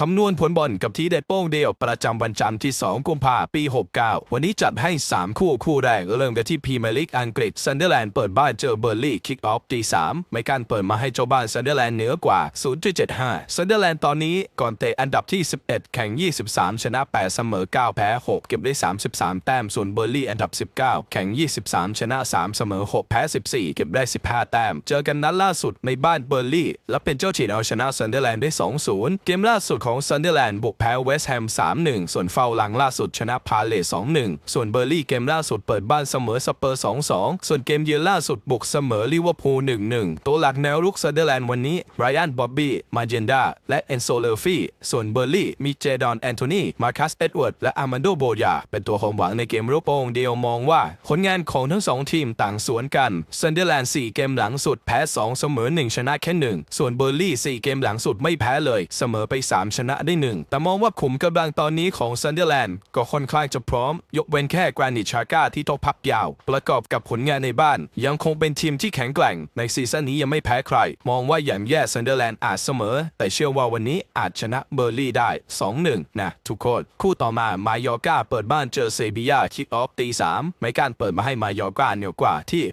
คำนวณผลบอลกับทีเด็ดโป้งเดียวประจำวันจันทร์ที่ 2 กุมภาพันธ์ ปี 69 วันนี้จัดให้ 3 คู่คู่แรกเริ่มกันที่พรีเมียร์ลีกอังกฤษซันเดอร์แลนด์เปิดบ้านเจอเบอร์ลี่คิกออฟตี3ไม่การเปิดมาให้เจ้าบ้านซันเดอร์แลนด์เหนือกว่า 0.75ซันเดอร์แลนด์ตอนนี้ก่อนเตะอันดับที่ 11 แข่ง 23 ชนะ 8 เสมอ 9 แพ้ 6 เก็บได้ 33 แต้ม ส่วนเบอร์ลี่อันดับ 19 แข่ง 23 ชนะ 3 เสมอ 6 แพ้ 14 เก็บได้ 15 แต้ม เจอกันนัดล่าสุดในบ้านเบอร์ลี่และเป็นเจ้าถิ่นเอาชนะซันเดอร์แลนด์ได้ 2-0 เกมล่าสุดของซันเดอร์แลนด์บุกแพ้เวสต์แฮม 3-1 ส่วนเฝ้าหลังล่าสุดชนะพาเลส2-1 ส่วนเบอร์ลี่เกมล่าสุดเปิดบ้านเสมอสเปอร์ 2-2 ส่วนเกมเยือนล่าสุดบุกเสมอลิเวอร์พูล 1-1 ตัวหลักแนวรุกซันเดอร์แลนด์วันนี้ไรอันบ๊อบบี้มาเจนดาและเอนโซเลอร์ฟี่ส่วนเบอร์ลี่มีเจดอนแอนโทนีมาคัสเอ็ดเวิร์ดและอามันโดโบยาเป็นตัวความหวังในเกมรุกโป่งเดียวมองว่าผลงานของทั้งสองทีมต่างสวนกันซันเดอร์แลนด์4เกมหลังสุดแพ้ 2 เสมอ 1 ชนะแค่1ส่วนเบอร์ลี่4เกมหลังสุดไม่แพ้เลยเสมอไป 3ชนะได้1แต่มองว่าขุมกำลังตอนนี้ของซันเดอร์แลนด์ก็ค่อนข้างจะพร้อม ยกเว้นแค่แกรนิตชาก้าที่ต้องพักยาว ประกอบกับผลงานในบ้าน ยังคงเป็นทีมที่แข็งแกร่ง ในซีซั่นนี้ยังไม่แพ้ใคร มองว่าอย่างแย่ซันเดอร์แลนด์อาจเสมอ แต่เชื่อว่าวันนี้อาจชนะเบอร์ลี่ได้ 2-1 นะทุกคน คู่ต่อมามายอร์กาเปิดบ้านเจอเซบียาคิกออฟตี3ไม่การเปิดมาให้มายอร์กาเหนือกว่าที่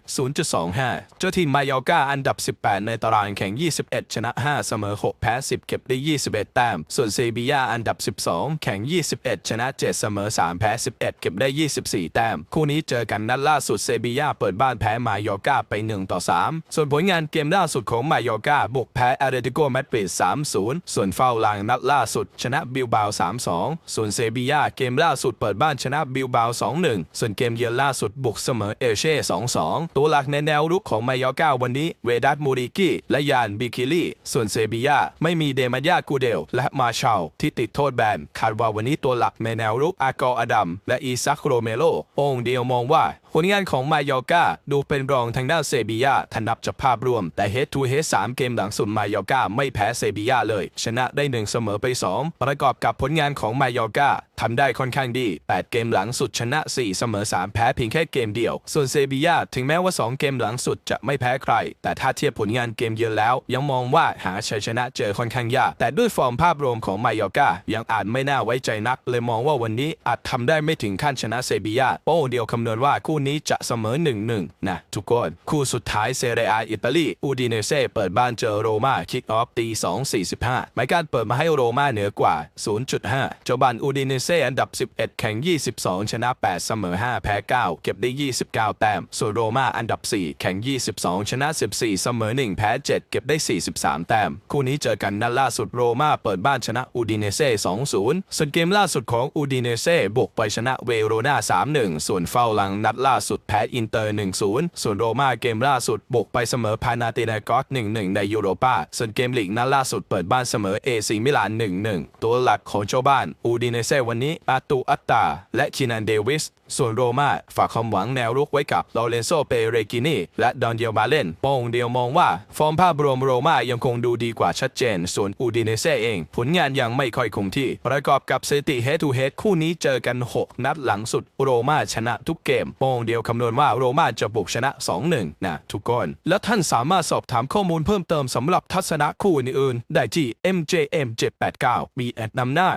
0.25 เจ้าทีมมายอร์กาอันดับ 18 ในตารางแข่ง 21 ชนะ 5 เสมอ 6 แพ้ 10 เก็บได้ 21 แต้มส่วนเซบียาอันดับ 12 แข่ง 21 ชนะ 7 เสมอ 3 แพ้ 11 เก็บได้ 24 แต้ม คู่นี้เจอกันนัดล่าสุดเซบียาเปิดบ้านแพ้มายอกาไป 1 ต่อ 3 ส่วนผลงานเกมล่าสุดของมายอกาบุกแพ้อาร์เดติโกมาดริด3-0 ส่วนเฝ้าลังนัดล่าสุด ชนะบิลบาว 3-2 ส่วนเซบียาเกมล่าสุดเปิดบ้านชนะบิลบาว 2-1 ส่วนเกมเยือนล่าสุดบุกเสมอเอเช่ 2-2 ตัวหลักในแนวรุกของมายอกาวันนี้เวดัตมูริกิและยานบิคิลี่ส่วนเซบียาไม่มีเดมายากูเดลและมาชาลที่ติดโทษแบนคาดว่าวันนี้ตัวหลักเมนวรุกอากออดัม และอีซักโรเมโลองเดียวมองว่าผลงานของมายอกาดูเป็นรองทางด้านเซบียาถ้านับจากภาพรวม แต่เฮดทูเฮดสามเกมหลังสุดมายอกาไม่แพ้เซบียาเลย ชนะได้หนึ่งเสมอไป 2 ประกอบกับผลงานของมายอกา ทำได้ค่อนข้างดี 8 เกมหลังสุดชนะ 4 เสมอ 3 แพ้เพียงแค่เกมเดียว ส่วนเซบียาถึงแม้ว่า 2 เกมหลังสุดจะไม่แพ้ใคร แต่ถ้าเทียบผลงานเกมเยือนแล้ว ยังมองว่าหาชัยชนะเจอค่อนข้างยากแต่ด้วยฟอร์มภาพรวมของมายอกายังอาจไม่น่าไว้ใจนัก เลยมองว่าวันนี้อาจทำได้ไม่ถึงขั้นชนะเซบียาโป้เดียวคำนวณว่าคู่นี้จะเสมอ 1-1 นะทุกคน คู่สุดท้ายเซเรียอิตาลีอูดิเนเซ่เปิดบ้านเจอโรม่าคิกออฟตี2.45หมายการเปิดมาให้โรม่าเหนือกว่า 0.5 เจ้าบ้านอูดิเนเซอันดับ 11 แข่ง 22 ชนะ 8 เสมอ 5 แพ้ 9 เก็บได้ 29 แต้ม ส่วนโรม่าอันดับ 4 แข่ง 22 ชนะ 14 เสมอ 1 แพ้ 7 เก็บได้ 43 แต้ม คู่นี้เจอกันนัดล่าสุดโรม่าเปิดบ้านชนะอูดิเนเซ่ 2-0 ส่วนเกมล่าสุดของอูดิเนเซ่บุกไปชนะเวโรนา3-1 ส่วนเฝ้าหลังนัดล่าสุดแพ้อินเตอร์ 1-0 ส่วนโรม่าเกมล่าสุดบุกไปเสมอพานาตินากอส1-1 ในยูโรปาส่วนเกมลีกนัดล่าสุดเปิดบ้านเสมอเอซีมิลาน 1-1 ตัวหลักของเจ้าบ้านอูดิเนเซ่วันนี้อาตูอัตตา และคินันเดวิส ส่วนโรม่าฝากความหวังแนวรุกไว้กับลอเรนโซเปเรกินีและดอนเดียบาเลนโป้งเดียวมองว่า ฟอร์มภาพรวมโรม่ายังคงดูดีกว่าชัดเจน ส่วนอูดิเนเซ่เอง ผลงานยังไม่ค่อยคงที่ ประกอบกับสถิติ head to head คู่นี้เจอกัน 6 นัดหลังสุดโรม่าชนะทุกเกมโป้งเดียวคำนวณว่าโรม่าจะบุกชนะ 2-1 นะทุกคน และท่านสามารถสอบถามข้อมูลเพิ่มเติมสำหรับทัศนะคู่อื่นๆได้ที่ MJM789 มีแอดนำหน้า